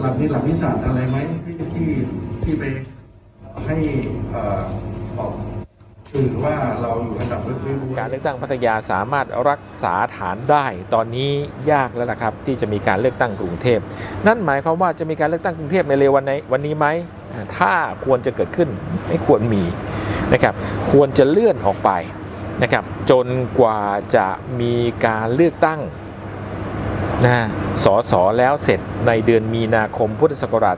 หลักนี้หลักวิสาสตร์อะไรไหมที่ที่ที่ไปให้อ่อบอกสื่อว่าเราอยู่อันดับเรื่อยๆการเลือกตั้งพัทยาสามารถรักษาฐานได้ ตอนนี้ยากแล้วนะครับ ที่จะมีการเลือกตั้งกรุงเทพ นั่นหมายความว่าจะมีการเลือกตั้งกรุงเทพในเร็ววันนี้วันนี้ไหมถ้าควรจะเกิดขึ้นไม่ควรมีนะครับ ควรจะเลื่อนออกไปนะครับ จนกว่าจะมีการเลือกตั้ง นะสอสอแล้วเสร็จในเดือนมีนาคมพุทธศักราช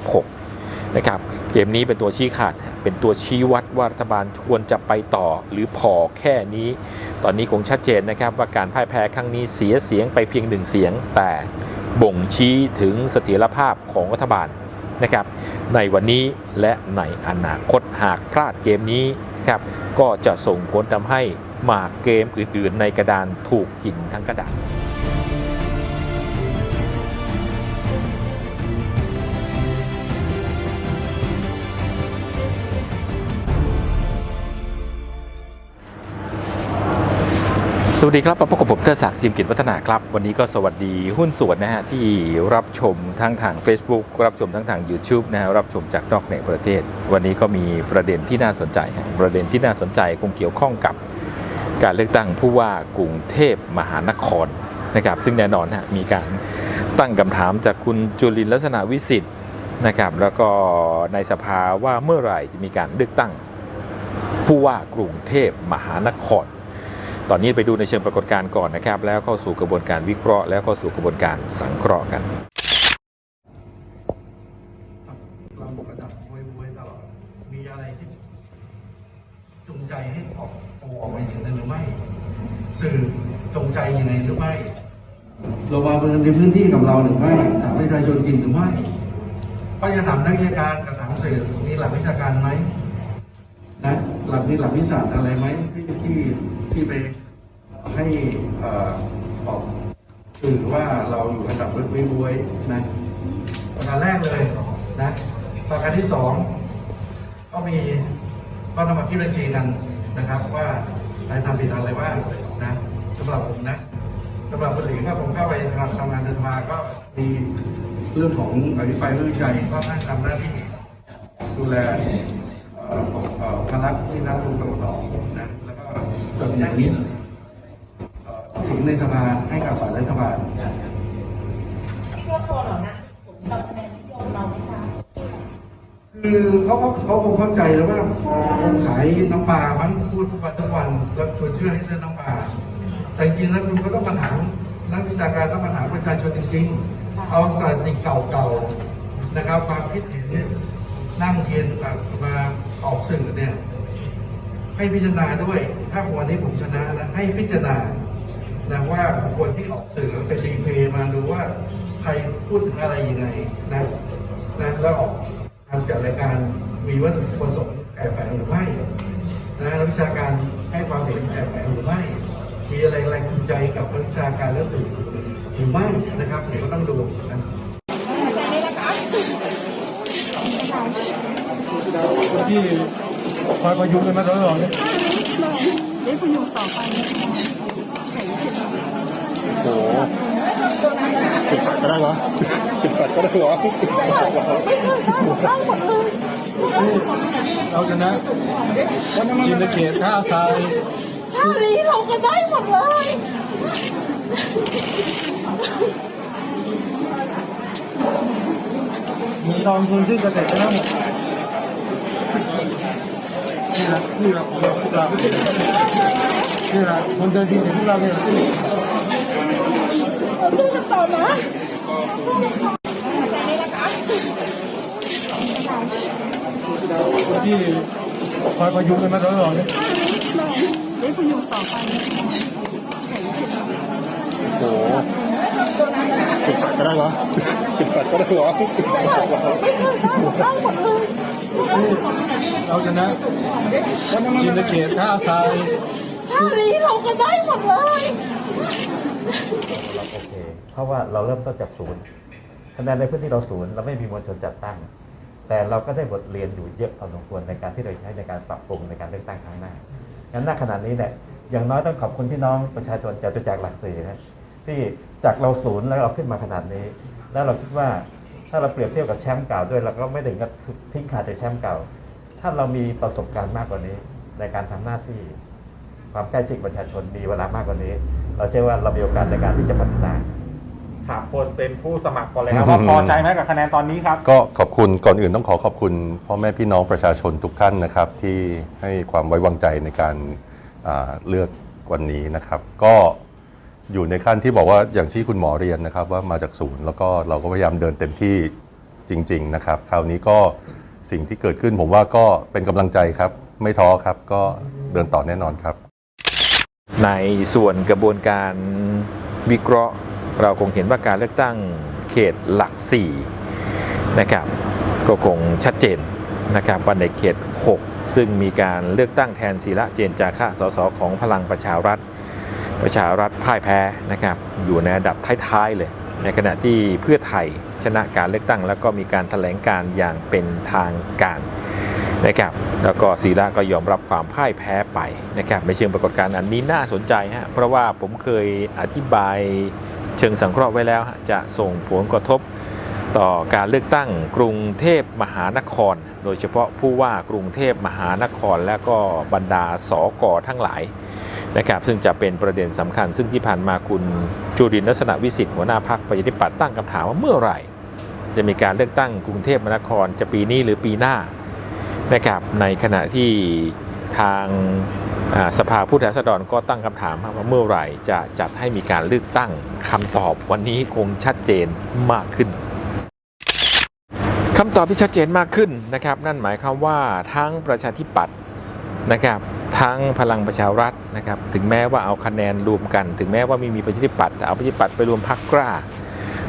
2566 นะครับ เกมนี้เป็นตัวชี้ขาด เป็นตัวชี้วัดว่ารัฐบาลควรจะไปต่อหรือพอแค่นี้ ตอนนี้คงชัดเจนนะครับว่าการพ่ายแพ้ครั้งนี้เสียเสียงไปเพียงหนึ่งเสียง แต่บ่งชี้ถึงเสถียรภาพของรัฐบาลนะครับ ในวันนี้และในอนาคตหากพลาดเกมนี้นะครับ ก็จะส่งผลทำให้หมากเกมอื่น ๆ ในกระดานถูกกินทั้งกระดาน สวัสดีครับพบกับผมเทศศักดิ์จิมกิจวัฒนาครับ วันนี้ก็สวัสดีหุ้นส่วนนะฮะที่รับชมทั้งทาง Facebook รับชมทั้งทาง YouTube นะฮะรับชมจากนอกในประเทศ วันนี้ก็มีประเด็นที่น่าสนใจ ประเด็นที่น่าสนใจคงเกี่ยวข้องกับการเลือกตั้งผู้ว่ากรุงเทพมหานครนะครับซึ่งแน่นอนฮะมีการตั้งคำถามจากคุณจุลินลักษณะวิสิทธิ์นะครับแล้วก็ในสภาว่าเมื่อไหร่จะมีการเลือกตั้งผู้ว่ากรุงเทพมหานคร ตอนนี้ไปดูในเชิงปรากฏการณ์ก่อนนะครับ แล้วเข้าสู่กระบวนการวิเคราะห์ แล้วเข้าสู่กระบวนการสังเคราะห์กันเราระดับว้ๆตลอดมีอะไรที่จงใจให้ออกโอออกมาอย่างนั้นหรือไม่ สื่อจงใจยังไงหรือไม่เราวางในพื้นที่กับเราหรือไม่ถามประชาชนจริงหรือไม่ก็จะถามนักวิชาการกับถามสื่อมีหลักวิชาการไหมนะหลักนี้หลักวิสาสตร์อะไรไหมที่ ที่ไปให้ออบอกสื่อว่าเราอยู่อันดับเรื่อยๆนะประการแรกเลยนะประการที่สองก็มีก็นำมาที่บัญชีกันนะครับ ว่าใครทำผิดอะไรบ้างนะสำหรับผมนะสำหรับคนอื่นก็ผมเข้าไปทำทำงานในสภาก็มีเรื่องของอภิปรายไม่ไว้วางใจก็ท่านทำหน้าที่ดูแลเอ่อเอ่อคณะที่นั่งดูกับต่อนะแล้วก็ จนอย่างนี้เอ่อเสิ่งในสภาให้กับฝ่ายรัฐบาลเพื่อตัวเรานะผมกับคะแนนนิยมเราไหมคะคือเขาก็เขาคงเข้าใจแล้วว่าคงขายน้ำปลามั้งพูดทุกวันทุกวันแล้วชวนเชื่อให้ซื้อน้ำปลาแต่จริงแล้วคุณก็ต้องมาถามนักวิชาการต้องมาถามประชาชนจริงๆเอากรณีเก่าๆนะครับความคิดเห็นเนี่ยนั่งเทียนแบบมาออกสื่อเนี่ย ให้พิจารณาด้วย ถ้าวันนี้ผมชนะนะให้พิจารณานะว่าบุคคลที่ออกสื่อเป็นรีเพลย์มาดูว่าใครพูดถึงอะไรยังไงนะนะแล้วออกทำจัดรายการมีวัตถุประสงค์แอบแฝงหรือไม่นะนักวิชาการให้ความเห็นแอบแฝงหรือไม่ มีอะไรแรงจูงใจกับนักวิชาการและสื่อหรือไม่นะครับเดี๋ยวก็ต้องดูนะที่ คอยประยุกต์กันมาตลอดเนี่ยได้พยุงต่อไปโอ้โหปิดฝัดก็ได้เหรอปิดฝัดก็ได้เหรอตั้งหมดเลยเราชนะชินเขตท่าทรายชาลีเราก็ได้หมดเลยมีรองทุนชื่อเกษตรทั้งหมดนี่แหละนี่แหละของเราพวกเรานี่แหละคนเดิ นดีของพวกเราเนี่ยสู้กันต่อนะที่คอยประยุกต์กันมาตลอดเนี่ยได้พยุงต่อไเหรอปิดฝัดก็ได้เหรอตั้งหมดเลยเราชนะชินเขตท่าทรายชาลีเราก็ได้หมดเลยโอเคเพราะว่าเราเริ่มต้นจากศูนย์คะแนนในพื้นที่เราศูนย์เราไม่มีมวลชนจัดตั้ง แต่เราก็ได้บทเรียนอยู่เยอะพอสมควรในการที่เราใช้ในการปรับปรุงในการเลือกตั้งครั้งหน้างั้นณขณะนี้เนี่ยอย่างน้อยต้องขอบคุณพี่น้องประชาชนจากตุจักรหลักสี่นะที่จากเราศูนย์แล้วเราขึ้นมาขนาดนี้ แล้วเราคิดว่า ถ้าเราเปรียบเทียบกับแชมป์เก่าด้วยเราก็ไม่ถึงกับทิ้งขาดจากแชมป์เก่า ถ้าเรามีประสบการณ์มากกว่านี้ ในการทำหน้าที่ความใกล้ชิดประชาชนมีเวลามากกว่านี้ เราเชื่อว่าเรามีโอกาสในการที่จะพัฒนาถามคนเป็นผู้สมัครก่อนเลยครับว่าพอใจไหมกับคะแนนตอนนี้ครับ ก็ขอบคุณก่อนอื่นต้องขอขอบคุณพ่อแม่พี่น้องประชาชนทุกท่านนะครับ ที่ให้ความไว้วางใจในการอ่าเลือกวันนี้นะครับ ก็ อยู่ในขั้นที่บอกว่าอย่างที่คุณหมอเรียนนะครับ ว่ามาจากศูนย์แล้วก็เราก็พยายามเดินเต็มที่จริง ๆ นะครับ คราวนี้ก็สิ่งที่เกิดขึ้นผมว่าก็เป็นกำลังใจครับ ไม่ท้อครับก็เดินต่อแน่นอนครับ ในส่วนกระบวนการวิเคราะห์ เราคงเห็นว่าการเลือกตั้งเขตหลัก 4 นะครับ ก็คงชัดเจนนะครับว่าในเขต 6 ซึ่งมีการเลือกตั้งแทนศิระเจนจาคะสสของพลังประชารัฐ ประชารัฐพ่ายแพ้นะครับอยู่ในอันดับท้ายๆเลย ในขณะที่เพื่อไทยชนะการเลือกตั้ง แล้วก็มีการถแถลงการอย่างเป็นทางการนะครับแล้วก็ศิระก็ยอมรับความพ่ายแพ้ไปนะครับในเชิงปรากฏการณ์อันนี้น่าสนใจฮะเพราะว่าผมเคยอธิบายเชิงสังเคราะห์ไว้แล้ว จะส่งผลกระทบต่อการเลือกตั้งกรุงเทพมหานคร โดยเฉพาะผู้ว่ากรุงเทพมหานคร และก็บรรดาสอกอทั้งหลาย นะครับซึ่งจะเป็นประเด็นสำคัญ ซึ่งที่ผ่านมาคุณจุรินลักษณะวิสิทธิ์หัวหน้าพรรคประชาธิปัตย์ตั้งคำถามว่าเมื่อไหร่ จะมีการเลือกตั้งกรุงเทพมหานครจะปีนี้หรือปีหน้านะครับในขณะที่ทางสภาผู้แทนราษฎรก็ตั้งคำถามว่าเมื่อไหร่จะจัดให้มีการเลือกตั้งคำตอบวันนี้คงชัดเจนมากขึ้นคำตอบที่ชัดเจนมากขึ้นนะครับ นั่นหมายความว่าทั้งประชาธิปัตย์นะครับ ทั้งพลังประชารัฐนะครับถึงแม้ว่าเอาคะแนนรวมกัน ถึงแม้ว่าไม่มีประชาธิปัตย์แต่เอาประชาธิปัตย์ไปรวมพรรคกล้า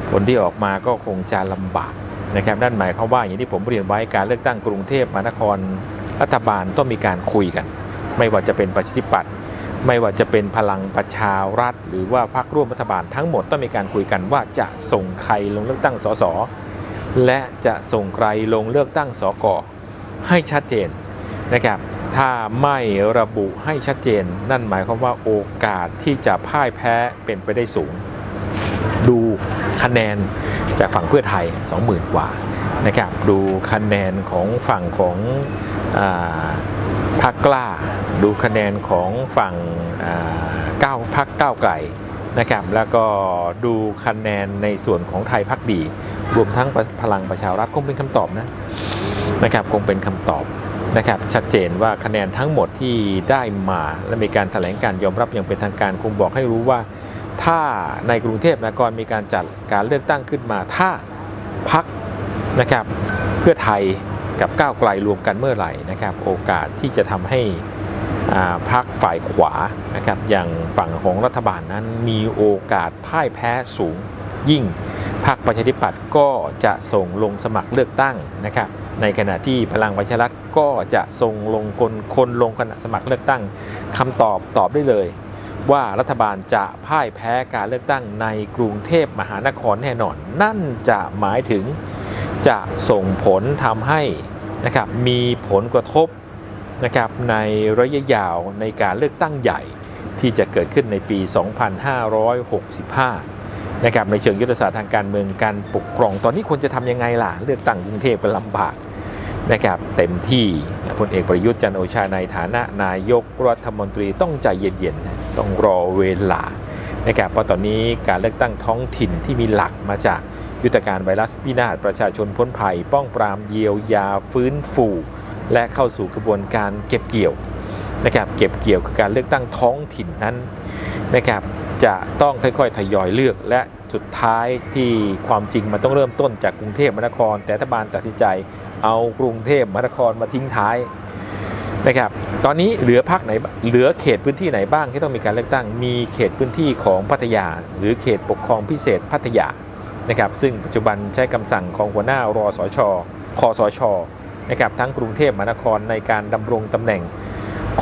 ผลที่ออกมาก็คงจะลำบากนะครับนั่นหมายความว่าอย่างที่ผมเรียนไว้การเลือกตั้งกรุงเทพมหานครรัฐบาลต้องมีการคุยกัน ไม่ว่าจะเป็นประชาธิปัตย์ไม่ว่าจะเป็นพลังประชารัฐ หรือว่าพรรคร่วมรัฐบาลทั้งหมดต้องมีการคุยกันว่าจะส่งใครลงเลือกตั้งสสและจะส่งใครลงเลือกตั้งสกให้ชัดเจนนะครับ ถ้าไม่ระบุให้ชัดเจน นั่นหมายความว่าโอกาสที่จะพ่ายแพ้เป็นไปได้สูง ดูคะแนนจากฝั่งเพื่อไทย 20,000 กว่านะครับดูคะแนนของฝั่งของอพรรคกล้า ดูคะแนนของฝั่งก้าวพรรคก้าวไกลนะครับแล้วก็ดูคะแนนในส่วนของไทยพักดี รวมทั้งพลังประชารัฐคงเป็นคำตอบนะนะครับคงเป็นคำตอบ นะครับชัดเจนว่าคะแนนทั้งหมดที่ได้มาและมีการแถลงการยอมรับอย่างเป็นทางการคงบอกให้รู้ว่า ถ้าในกรุงเทพมหานครมีการจัดการเลือกตั้งขึ้นมา ถ้าพักนะครับเพื่อไทยกับก้าวไกลรวมกันเมื่อไหร่นะครับ โอกาสที่จะทำให้อ่าพักฝ่ายขวานะครับอย่างฝั่งของรัฐบาลนั้นมีโอกาสพ่ายแพ้สูงยิ่ง พรรคประชาธิปัตย์ก็จะส่งลงสมัครเลือกตั้งนะครับในขณะที่พลังประชารัฐก็จะส่งลงคนคนลงคณะสมัครเลือกตั้งคำตอบตอบได้เลย ว่ารัฐบาลจะพ่ายแพ้การเลือกตั้งในกรุงเทพมหานครแน่นอน นั่นจะหมายถึงจะส่งผลทำให้นะครับมีผลกระทบนะครับในระยะยาวในการเลือกตั้งใหญ่ที่จะเกิดขึ้นในปี 2565 นะครับในเชิงยุทธศาสตร์ทางการเมืองการปกครอง ตอนนี้ควรจะทำยังไงล่ะ เลือกตั้งกรุงเทพเป็นลำบากนะครับเต็มที่พลเอกประยุทธ์จันโอชาในฐานะนายกรัฐมนตรีต้องใจเย็นๆ ต้องรอเวลานะครับเพราะตอนนี้การเลือกตั้งท้องถิ่นที่มีหลักมาจากยุทธการไวรัสพินาศประชาชนพ้นภัย ป้องปรามเยียวยาฟื้นฟูและเข้าสู่กระบวนการเก็บเกี่ยวนะครับเก็บเกี่ยวคือการเลือกตั้งท้องถิ่นนั้นนะครับ จะต้องค่อยๆ ทยอยเลือก และสุดท้ายที่ความจริงมันต้องเริ่มต้นจากกรุงเทพมหานคร แต่รัฐบาลตัดสินใจเอากรุงเทพมหานครมาทิ้งท้ายนะครับ ตอนนี้เหลือพักไหนเหลือเขตพื้นที่ไหนบ้างที่ต้องมีการเลือกตั้ง มีเขตพื้นที่ของพัทยา หรือเขตปกครองพิเศษพัทยานะครับ ซึ่งปัจจุบันใช้คำสั่งของหัวหน้ารอสชคอสชนะครับทั้งกรุงเทพมหานครในการดำรงตำแหน่ง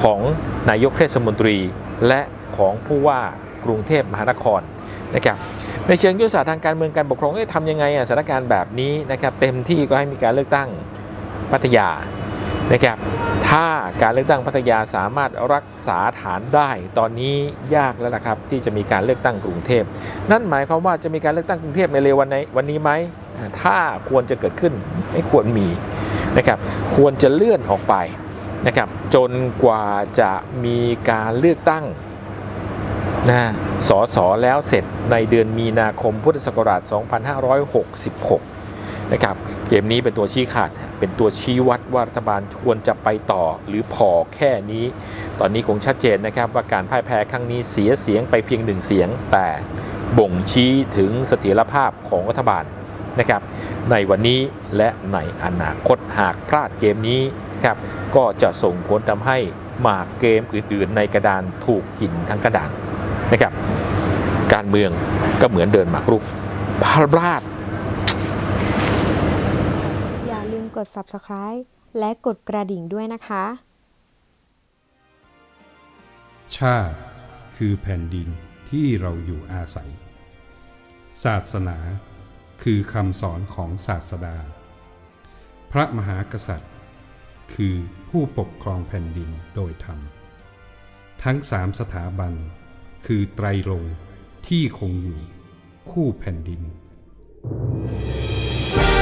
ของนายกเทศมนตรีและของผู้ว่า กรุงเทพมหานครนะครับในเชิงยุทธศาสตร์ทางการเมืองการปกครองเอ๊ะทำยังไงอะสถานการณ์แบบนี้นะครับเต็มที่ก็ให้มีการเลือกตั้งพัทยานะครับถ้าการเลือกตั้งพัทยาสามารถรักษาฐานได้ ตอนนี้ยากแล้วนะครับที่จะมีการเลือกตั้งกรุงเทพ นั่นหมายความว่าจะมีการเลือกตั้งกรุงเทพในเร็ววันในวันนี้ไหมถ้าควรจะเกิดขึ้นไม่ควรมีนะครับควรจะเลื่อนออกไปนะครับจนกว่าจะมีการเลือกตั้ง นะสอสอแล้วเสร็จในเดือนมีนาคมพุทธศักราช 2566 นะครับ เกมนี้เป็นตัวชี้ขาด เป็นตัวชี้วัดว่ารัฐบาลควรจะไปต่อหรือพอแค่นี้ ตอนนี้คงชัดเจนนะครับว่าการพ่ายแพ้ครั้งนี้เสียเสียงไปเพียงหนึ่งเสียง แต่บ่งชี้ถึงเสถียรภาพของรัฐบาลนะครับ ในวันนี้และในอนาคตหากพลาดเกมนี้นะครับก็จะส่งผลทำให้หมากเกมอื่น ๆ ในกระดานถูกกินทั้งกระดาน นะครับ การเมืองก็เหมือนเดินหมากรุกพลาด อย่าลืมกด subscribe และกดกระดิ่งด้วยนะคะ ชาติคือแผ่นดินที่เราอยู่อาศัย ศาสนาคือคำสอนของศาสดา พระมหากษัตริย์ คือผู้ปกครองแผ่นดินโดยธรรม ทั้งสามสถาบัน คือไตรรงที่คงอยู่คู่แผ่นดินปร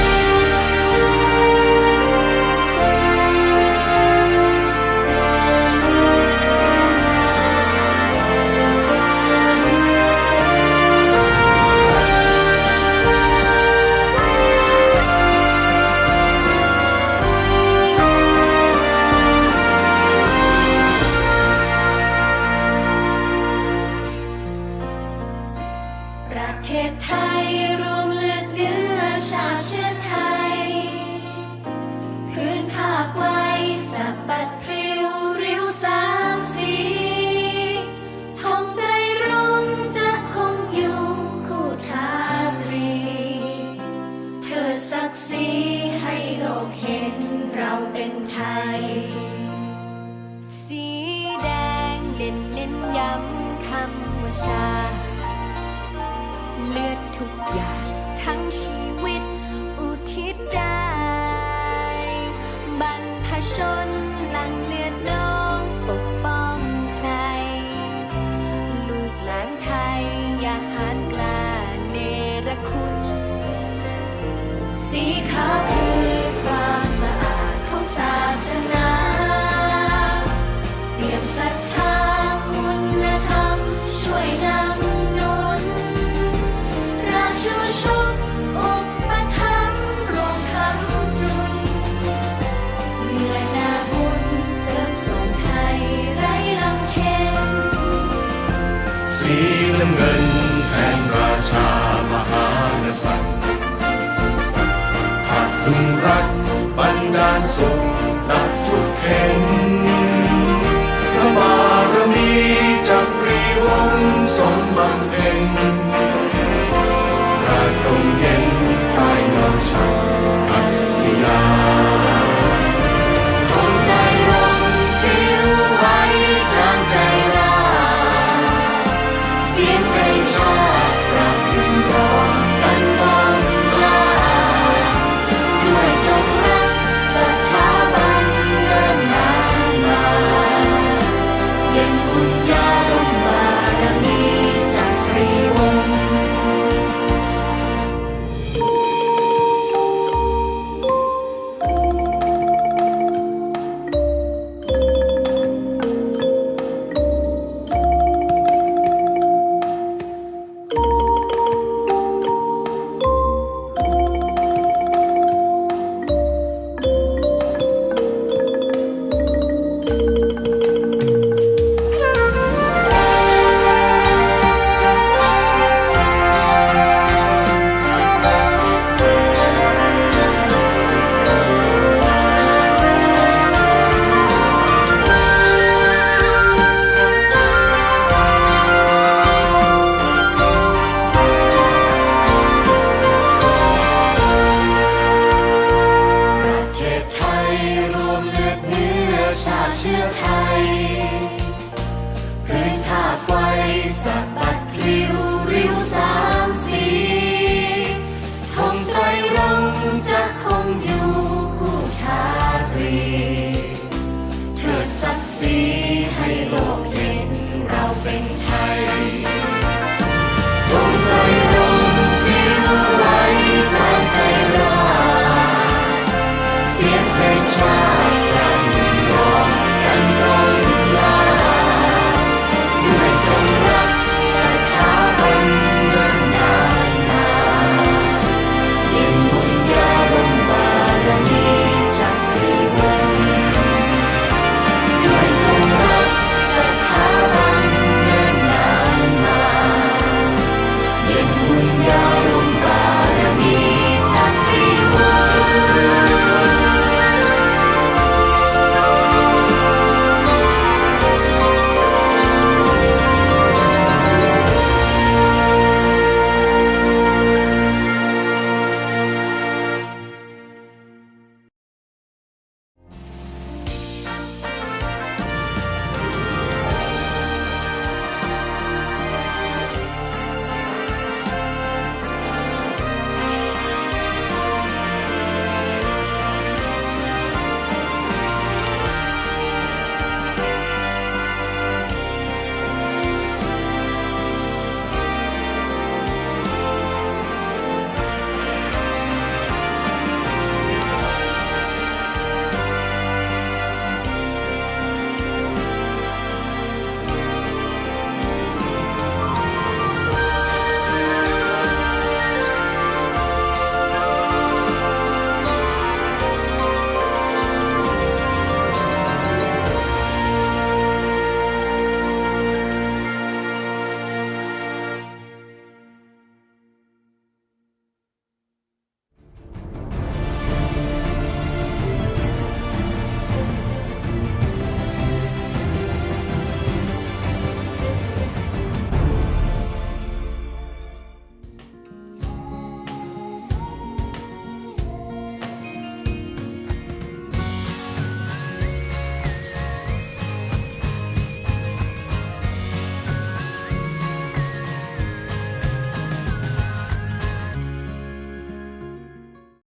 คุณ สีขาว ษัตริย์ หากคุงรักบันดาลสุขดับทุกเข็งพระบารมีจักรีวงสมบังเพ็ญราตรงเย็นใต้เงาชัง ชาติเชื้อไทย